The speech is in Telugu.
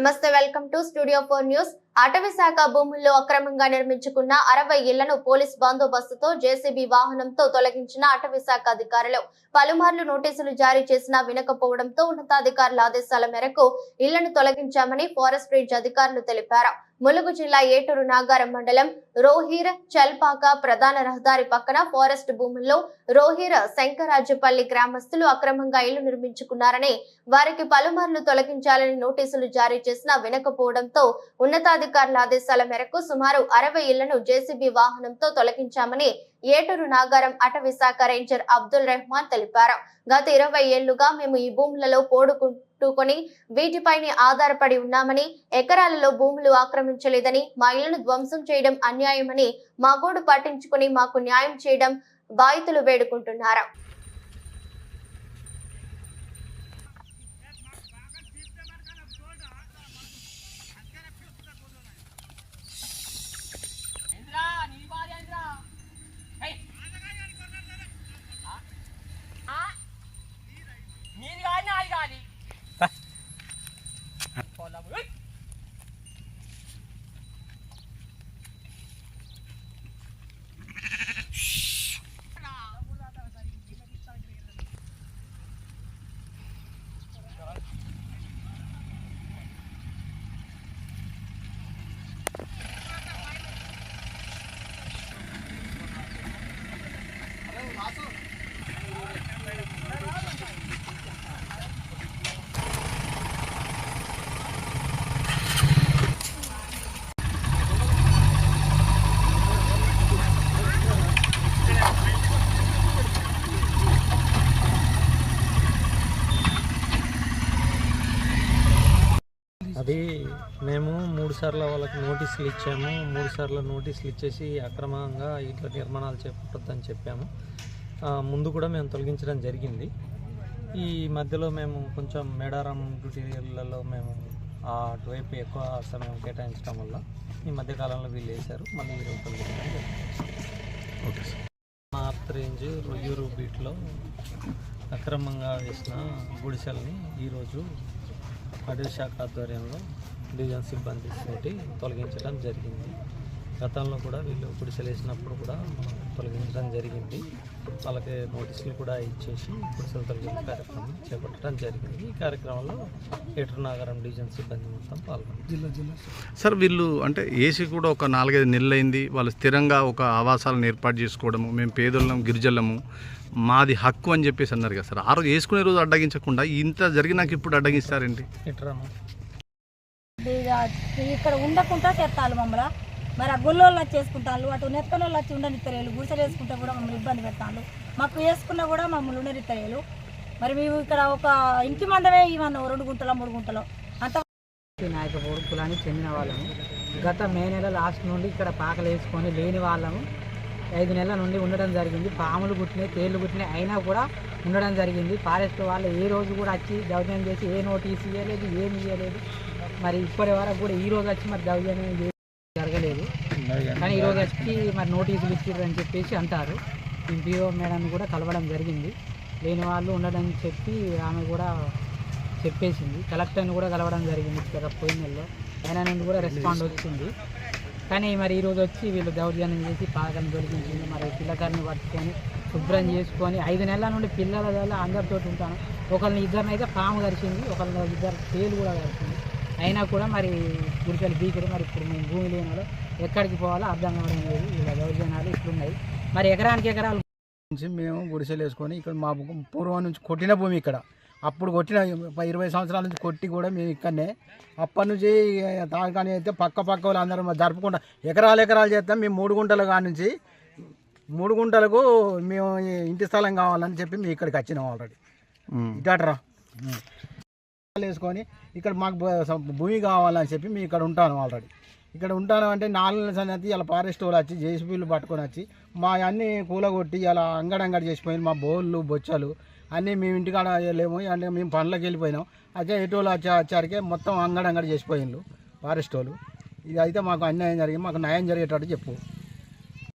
నమస్తే welcome to studio four news. అటవీ శాఖ భూముల్లో అక్రమంగా నిర్మించుకున్న అరవై ఇళ్ళను పోలీస్ బందోబస్తుతో జేసీబీ వాహనంతో తొలగించిన అటవీ శాఖ అధికారులు పలుమార్లు నోటీసులు జారీ చేసినా వినకపోవడంతో ఉన్నతాధికారుల ఆదేశాల మేరకు ఇళ్ళను తొలగించామని ఫారెస్ట్ రేంజ్ అధికారులు తెలిపారు. ములుగు జిల్లా ఏటూరు నాగారం మండలం రోహీర్ చల్పాక ప్రధాన రహదారి పక్కన ఫారెస్ట్ భూముల్లో రోహీర్ శంకరాజుపల్లి గ్రామస్తులు అక్రమంగా ఇళ్ళు నిర్మించుకున్నారని వారికి పలుమార్లు తొలగించాలని నోటీసులు జారీ చేసినా వినకపోవడంతో ఉన్నతాధికారుల ఆదేశాల మేరకు సుమారు అరవై ఇళ్ళను జేసీబీ వాహనంతో తొలగించామని ఏటూరు నాగారం అటవీ శాఖ రేంజర్ అబ్దుల్ రెహమాన్ తెలిపారు. గత ఇరవై ఏళ్ళుగా మేము ఈ భూములలో పోడుకుంటుకొని వీటిపైనే ఆధారపడి ఉన్నామని ఎకరాలలో భూములు ఆక్రమించలేదని మా ఇళ్ళను ధ్వంసం చేయడం అన్యాయమని మా గోడు పట్టించుకుని మాకు న్యాయం చేయడం బాధితులు వేడుకుంటున్నారు? అది మేము మూడు సార్లు వాళ్ళకి నోటీసులు ఇచ్చాము. మూడు సార్లు నోటీసులు ఇచ్చేసి అక్రమంగా ఇట్లా నిర్మాణాలు చేపట్టద్దని చెప్పాము. ముందు కూడా మేము తొలగించడం జరిగింది. ఈ మధ్యలో మేము కొంచెం మేడారం డ్యూటీలలో మేము ఆ అటువైపు ఎక్కువ సమయం కేటాయించడం వల్ల ఈ మధ్యకాలంలో వీళ్ళు వేశారు. మళ్ళీ వీళ్ళు తొలగించడం జరిగింది. Okay sir. North range Royyuru బీట్లో అక్రమంగా వేసిన గుడిసెల్ని ఈరోజు అటవీ శాఖ ఆధ్వర్యంలో డివిజన్ సిబ్బంది తోటి తొలగించడం జరిగింది. గతంలో కూడా వీళ్ళు గుడిసెలు వేసినప్పుడు కూడా మనం తొలగించడం జరిగింది. వాళ్ళకి నోటీసులు కూడా ఇచ్చేసి గుడిసెలు తొలగించే కార్యక్రమం చేపట్టడం జరిగింది. ఈ కార్యక్రమంలో ఏటూరు నాగారం డివిజన్ సిబ్బంది మొత్తం పాల్గొన్నారు. సార్. వీళ్ళు అంటే ఏసీ కూడా ఒక నాలుగైదు నెలలు అయింది వాళ్ళు స్థిరంగా ఒక ఆవాసాలను ఏర్పాటు చేసుకోవడము మేము పేదోళ్ళం గిరిజల్లము మాది హక్కు అని చెప్పేసి అన్నారు కదా సార్. ఆ రోజు వేసుకునే రోజు అడ్డగించకుండా ఇంత జరిగినాక ఇప్పుడు ఇక ఇక్కడ ఉండకుండా చేస్తాను మమ్మల్ని. మరి ఆ గుళ్ళోళ్ళు వచ్చి చేసుకుంటాను అటు నెత్తనోళ్ళు వచ్చి ఉండనిత్తలేలు గుడిసెలు వేసుకుంటే కూడా మమ్మల్ని ఇబ్బంది పెడతాను మాకు వేసుకున్నా కూడా మమ్మల్ని ఉండనిత్తలేలు మరి మేము ఇక్కడ ఒక ఇంటి మందమే ఇవన్న రెండు గుంటలో మూడు గుంటలో. అంత నాయకపూర్ కులానికి చెందిన వాళ్ళము. గత మే నెల లాస్ట్ నుండి ఇక్కడ పాకలు వేసుకొని లేని వాళ్ళము. ఐదు నెలల నుండి ఉండడం జరిగింది. పాములు కుట్టినాయి తేళ్ళు గుట్టినాయి. అయినా కూడా ఉండడం జరిగింది. ఫారెస్ట్ వాళ్ళు ఏ రోజు కూడా వచ్చి దౌర్జన్యం చేసి ఏ నోటీస్ ఇవ్వలేదు ఏమి ఇవ్వలేదు మరి ఇప్పటి వరకు కూడా ఈ రోజు వచ్చి మరి దౌర్జన్యం కానీ ఈరోజు వచ్చి మరి నోటీసులు ఇచ్చారు అని చెప్పేసి అంటారు. ఎంపీఓ మేడం కూడా కలవడం జరిగింది. లేని వాళ్ళు ఉండడని చెప్పి ఆమె కూడా చెప్పేసింది. కలెక్టర్ని కూడా కలవడం జరిగింది ఇక్కడ పోయిన నెలలో. ఆయన నుండి కూడా రెస్పాండ్ వచ్చింది. కానీ మరి ఈరోజు వచ్చి వీళ్ళు దౌర్జన్యం చేసి పాకం దొరికించింది మరి పిల్లకారిని పట్టుకొని శుభ్రం చేసుకొని ఐదు నెలల నుండి పిల్లల వల్ల అందరితో ఉంటాను. ఒకరిని ఇద్దరిని అయితే పాము కరిచింది. ఒకరిని ఇద్దరు పేలు కూడా కరిచింది. అయినా కూడా మరి గుడికలు బీకుడు మరి ఇప్పుడు మేము భూమి లేనిలో ఎక్కడికి పోవాలో అర్థం కావడం లేదు. ఇలా దౌర్జన్యాలు ఇట్లున్నాయి. మరి ఎకరానికి ఎకరాలు నుంచి మేము గుడిసెలు వేసుకొని ఇక్కడ మా పూర్వం నుంచి కొట్టిన భూమి ఇక్కడ. అప్పుడు కొట్టిన ఇరవై సంవత్సరాల నుంచి కొట్టి కూడా మేము ఇక్కడనే. అప్పటి నుంచి తాగని అయితే పక్క పక్క వాళ్ళు అందరం జరుపుకుంటా. ఎకరాలు ఎకరాలు చేస్తాం. మేము మూడు గుంటల కాడ నుంచి మూడు గుంటలకు మేము ఇంటి స్థలం కావాలని చెప్పి మేము ఇక్కడికి వచ్చినాం ఆల్రెడీ ఇటాటరా వేసుకొని ఇక్కడ మాకు భూమి కావాలని చెప్పి మేము ఇక్కడ ఉంటాను ఆల్రెడీ ఇక్కడ ఉంటాను అంటే నాలుగు నెలల సంగతి ఇలా ఫారెస్ట్ వాళ్ళు వచ్చి జేసీబీలు పట్టుకొని వచ్చి మా అన్ని కూలగొట్టి ఇలా అంగడంగడి చేసిపోయింది మా బోళ్ళు బొచ్చలు అన్నీ మేము ఇంటికాడ లేము అంటే మేము పనులకు వెళ్ళిపోయినాం. అయితే ఎటువలు వచ్చే వచ్చారికే మొత్తం అంగడంగడి చేసిపోయిండ్రు ఫారెస్ట్ వాళ్ళు. ఇది అయితే మాకు అన్యాయం జరిగింది మాకు న్యాయం జరిగేటట్టు చెప్పు.